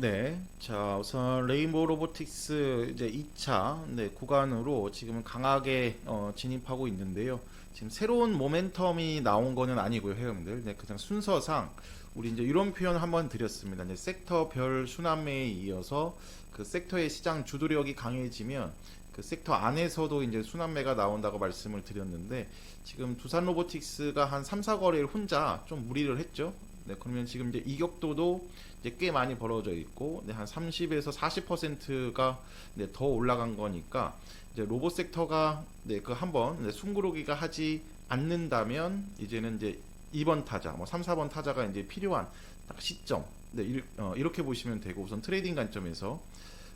네, 자 우선 레인보우 로보틱스 이제 2차 네, 구간으로 지금 강하게 어, 진입하고 있는데요. 지금 새로운 모멘텀이 나온 거는 아니고요, 회원들. 네, 그냥 순서상 우리 이제 이런 표현 한번 드렸습니다. 이제 섹터별 순환매에 이어서 그 섹터의 시장 주도력이 강해지면 그 섹터 안에서도 이제 순환매가 나온다고 말씀을 드렸는데 지금 두산 로보틱스가 한 3, 4거래를 혼자 좀 무리를 했죠. 네, 그러면 지금 이제 이격도도 이제 꽤 많이 벌어져 있고 네, 한 30에서 40%가 네, 더 올라간 거니까 이제 로봇 섹터가 네, 그 한번 네, 숨고르기가 하지 않는다면 이제는 이제 2번 타자, 뭐 3, 4번 타자가 이제 필요한 딱 시점. 네, 일- 어, 이렇게 보시면 되고 우선 트레이딩 관점에서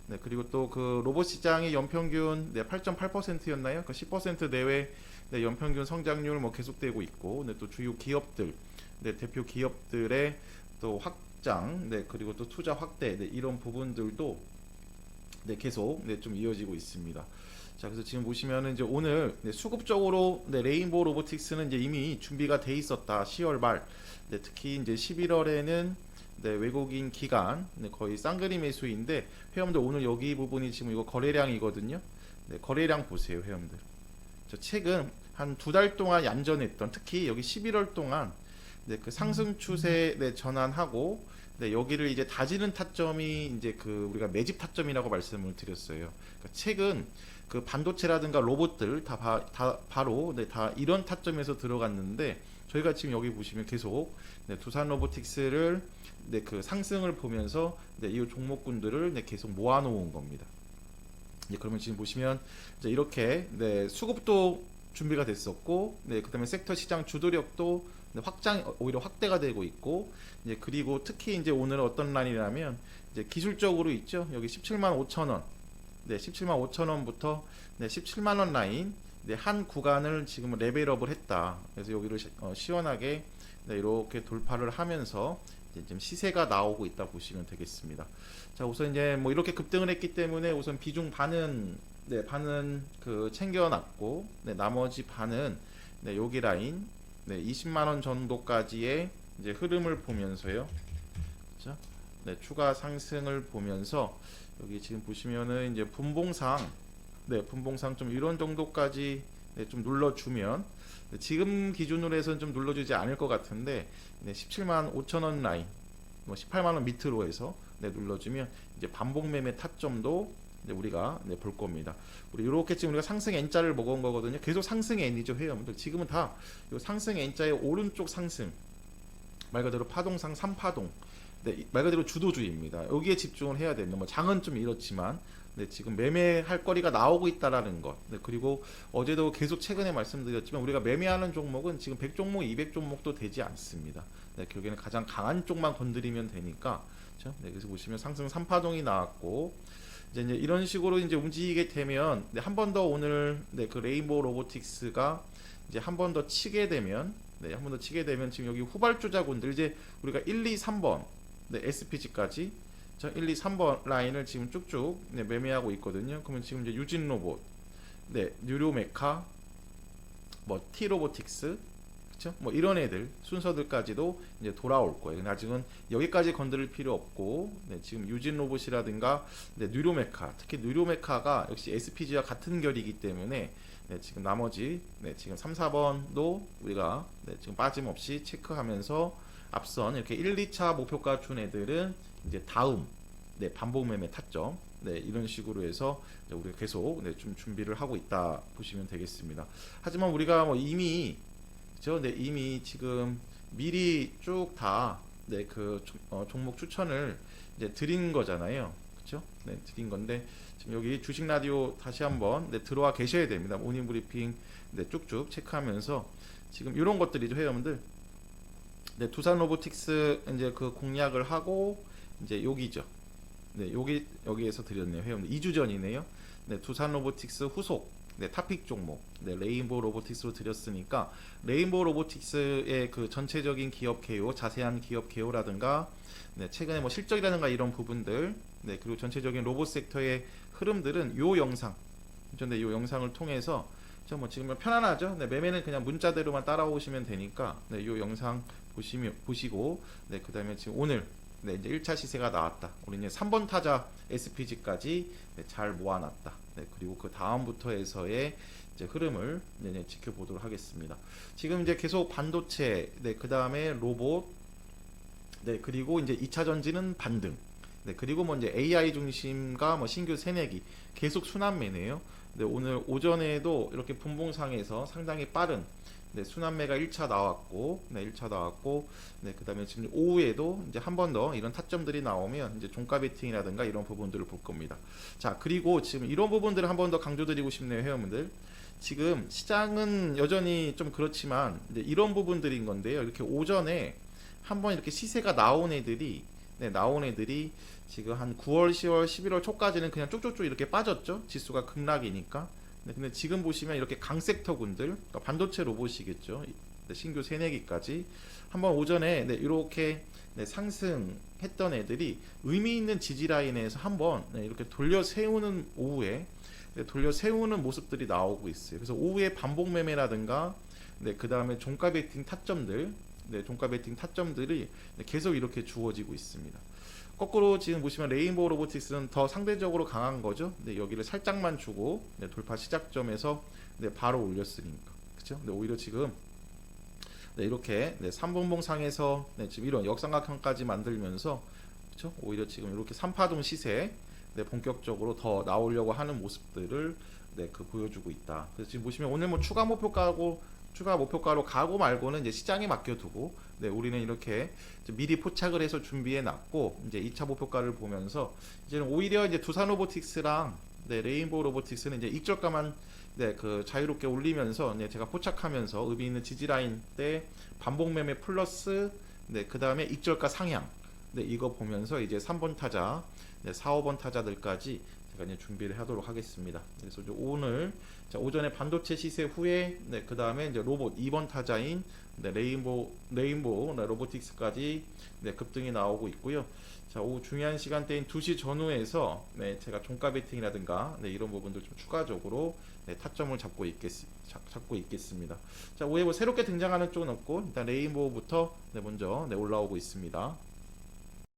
네, 그리고 또 그 로봇 시장의 연평균 네, 8.8%였나요? 그 10% 내외 네, 연평균 성장률 뭐 계속되고 있고 네, 또 주요 기업들 네, 대표 기업들의 또 확장, 네, 그리고 또 투자 확대, 네, 이런 부분들도 네, 계속 네, 좀 이어지고 있습니다. 자, 그래서 지금 보시면은 이제 오늘 네, 수급적으로 네, 레인보우 로보틱스는 이제 이미 준비가 돼 있었다. 10월 말, 네, 특히 이제 11월에는 네, 외국인 기간 네, 거의 쌍그리 매수인데 회원들 오늘 여기 부분이 지금 이거 거래량이거든요. 네, 거래량 보세요, 회원들. 저 최근 한 두 달 동안 얌전했던 특히 여기 11월 동안 네, 그 상승 추세 네, 전환하고 네, 여기를 이제 다지는 타점이 이제 그 우리가 매집 타점이라고 말씀을 드렸어요. 그러니까 최근 그 반도체라든가 로봇들 다, 바, 다 바로 네, 다 이런 타점에서 들어갔는데 저희가 지금 여기 보시면 계속 네, 두산 로보틱스를 네, 그 상승을 보면서 네, 이 종목군들을 네, 계속 모아놓은 겁니다. 네, 그러면 지금 보시면 이렇게 네, 수급도 준비가 됐었고, 네, 그다음에 섹터 시장 주도력도 네, 확장 오히려 확대가 되고 있고, 이제 그리고 특히 이제 오늘 어떤 라인이라면 이제 기술적으로 있죠. 여기 17만 5천 원, 네, 17만 5천 원부터 네, 17만 원 라인, 네, 한 구간을 지금 레벨업을 했다. 그래서 여기를 시, 어, 시원하게 네, 이렇게 돌파를 하면서 지금 시세가 나오고 있다 보시면 되겠습니다. 자, 우선 이제 뭐 이렇게 급등을 했기 때문에 우선 비중 반은 네, 반은 그 챙겨놨고, 네, 나머지 반은 네, 여기 라인 네, 20만 원 정도까지의 이제 흐름을 보면서요. 그죠? 네, 추가 상승을 보면서 여기 지금 보시면은 이제 분봉상 네, 분봉상 좀 이런 정도까지 네, 좀 눌러주면 네, 지금 기준으로 해서는 좀 눌러주지 않을 것 같은데 네, 17만 5천 원 라인, 뭐 18만 원 밑으로 해서 네, 눌러주면 이제 반복 매매 타점도 이제 우리가 네, 볼 겁니다. 우리 이렇게 지금 우리가 상승 N자를 먹은 거거든요. 계속 상승 N이죠, 회원들. 지금은 다이 상승 N자의 오른쪽 상승 말 그대로 파동상 3파동. 네, 이- 말 그대로 주도주의입니다. 여기에 집중을 해야 됩니다. 뭐 장은 좀 이렇지만 네, 지금 매매할 거리가 나오고 있다라는 것. 네, 그리고 어제도 계속 최근에 말씀드렸지만 우리가 매매하는 종목은 지금 100종목, 200종목도 되지 않습니다. 네, 결국에는 가장 강한 쪽만 건드리면 되니까. 그렇죠? 네, 그래서 보시면 상승 3파동이 나왔고 이제, 이제 이런 식으로 이제 움직이게 되면 네, 한번 더 오늘 네, 그 레인보우 로보틱스가 이제 한 번 더 치게 되면 네, 한 번 더 치게 되면 지금 여기 후발주 자군들 이제 우리가 1, 2, 3번 네, SPG까지 저 1, 2, 3번 라인을 지금 쭉쭉 네, 매매하고 있거든요. 그러면 지금 이제 유진 로봇, 네, 뉴로 메카, 뭐 T로보틱스, 그렇죠? 뭐 이런 애들 순서들까지도 이제 돌아올 거예요. 근데 아직은 여기까지 건드릴 필요 없고, 네, 지금 유진 로봇이라든가 네, 뉴로 메카, 특히 뉴로 메카가 역시 SPG와 같은 결이기 때문에 네, 지금 나머지 네, 지금 3, 4번도 우리가 네, 지금 빠짐없이 체크하면서 앞선 이렇게 1, 2차 목표가 준 애들은 이제 다음 네, 반복 매매 타점 네, 이런 식으로 해서 우리가 계속 네, 좀 준비를 하고 있다 보시면 되겠습니다. 하지만 우리가 뭐 이미 그죠? 네, 이미 지금 미리 쭉다 네, 그 종- 어, 종목 추천을 이제 드린 거잖아요. 그렇죠? 네, 드린 건데 지금 여기 주식 라디오 다시 한번 네, 들어와 계셔야 됩니다. 모닝 브리핑 네, 쭉쭉 체크하면서 지금 이런 것들이죠, 회원들. 네, 두산 로보틱스 이제 그 공략을 하고 이제 여기죠. 네, 여기 여기에서 드렸네요, 회원들. 2주 전이네요. 네, 두산 로보틱스 후속 네, 타픽 종목, 네, 레인보우 로보틱스로 드렸으니까 레인보우 로보틱스의 그 전체적인 기업 개요, 자세한 기업 개요라든가 네, 최근에 뭐 실적이라든가 이런 부분들, 네, 그리고 전체적인 로봇 섹터의 흐름들은 요 영상, 전에 요 영상을 통해서 그렇죠? 뭐 지금 편안하죠. 네, 매매는 그냥 문자대로만 따라오시면 되니까 네, 이 영상 보시면 보시고 네, 그다음에 지금 오늘 네, 이제 1차 시세가 나왔다. 우리 이제 3번 타자 SPG까지 네, 잘 모아놨다. 네, 그리고 그 다음부터에서의 이제 흐름을 네, 네, 지켜보도록 하겠습니다. 지금 이제 계속 반도체, 네, 그 다음에 로봇, 네, 그리고 이제 2차 전지는 반등. 네, 그리고 뭐 이제 AI 중심과 뭐 신규 새내기 계속 순환매네요. 네, 오늘 오전에도 이렇게 분봉상에서 상당히 빠른 네, 순환매가 1차 나왔고, 네, 1차 나왔고, 네, 그 다음에 지금 오후에도 이제 한 번 더 이런 타점들이 나오면 이제 종가 베팅이라든가 이런 부분들을 볼 겁니다. 자, 그리고 지금 이런 부분들을 한 번 더 강조드리고 싶네요, 회원분들. 지금 시장은 여전히 좀 그렇지만 이런 부분들인 건데요. 이렇게 오전에 한번 이렇게 시세가 나온 애들이 네, 나온 애들이 지금 한 9월, 10월, 11월 초까지는 그냥 쭉쭉쭉 이렇게 빠졌죠. 지수가 급락이니까. 네, 근데 지금 보시면 이렇게 강섹터군들, 그러니까 반도체 로봇이겠죠. 네, 신규 새내기까지 한번 오전에 네, 이렇게 네, 상승했던 애들이 의미 있는 지지 라인에서 한번 네, 이렇게 돌려 세우는 오후에 네, 돌려 세우는 모습들이 나오고 있어요. 그래서 오후에 반복 매매라든가 네, 그 다음에 종가 베팅 타점들, 네, 종가 베팅 타점들이 네, 계속 이렇게 주어지고 있습니다. 거꾸로 지금 보시면 레인보우 로보틱스는 더 상대적으로 강한 거죠. 네, 여기를 살짝만 주고 네, 돌파 시작점에서 네, 바로 올렸으니까. 그렇죠? 네, 오히려 지금 네, 이렇게 네, 3분봉 상에서 네, 지금 이런 역삼각형까지 만들면서 그렇죠? 오히려 지금 이렇게 3파동 시세 네, 본격적으로 더 나오려고 하는 모습들을 네, 그 보여주고 있다. 그래서 지금 보시면 오늘 뭐 추가 목표가고 추가 목표가로 가고 말고는 이제 시장에 맡겨두고 네, 우리는 이렇게 미리 포착을 해서 준비해 놨고 이제 2차 목표가를 보면서 이제는 오히려 이제 두산 로보틱스랑 네, 레인보우 로보틱스는 이제 익절가만 네, 그 자유롭게 올리면서 네, 제가 포착하면서 의미 있는 지지 라인 때 반복 매매 플러스 네, 그다음에 익절가 상향 네, 이거 보면서 이제 3번 타자, 네, 4, 5번 타자들까지 제가 이제 준비를 하도록 하겠습니다. 그래서 오늘 자, 오전에 반도체 시세 후에 네, 그 다음에 이제 로봇 2번 타자인 네, 레인보 레인보 네, 로보틱스까지 네, 급등이 나오고 있고요. 자, 오후 중요한 시간대인 2시 전후에서 네, 제가 종가 베팅이라든가 네, 이런 부분들 좀 추가적으로 네, 타점을 잡고 있겠 잡- 잡고 있겠습니다. 자, 오후에 뭐 새롭게 등장하는 쪽은 없고 일단 레인보우부터 네, 먼저 네, 올라오고 있습니다.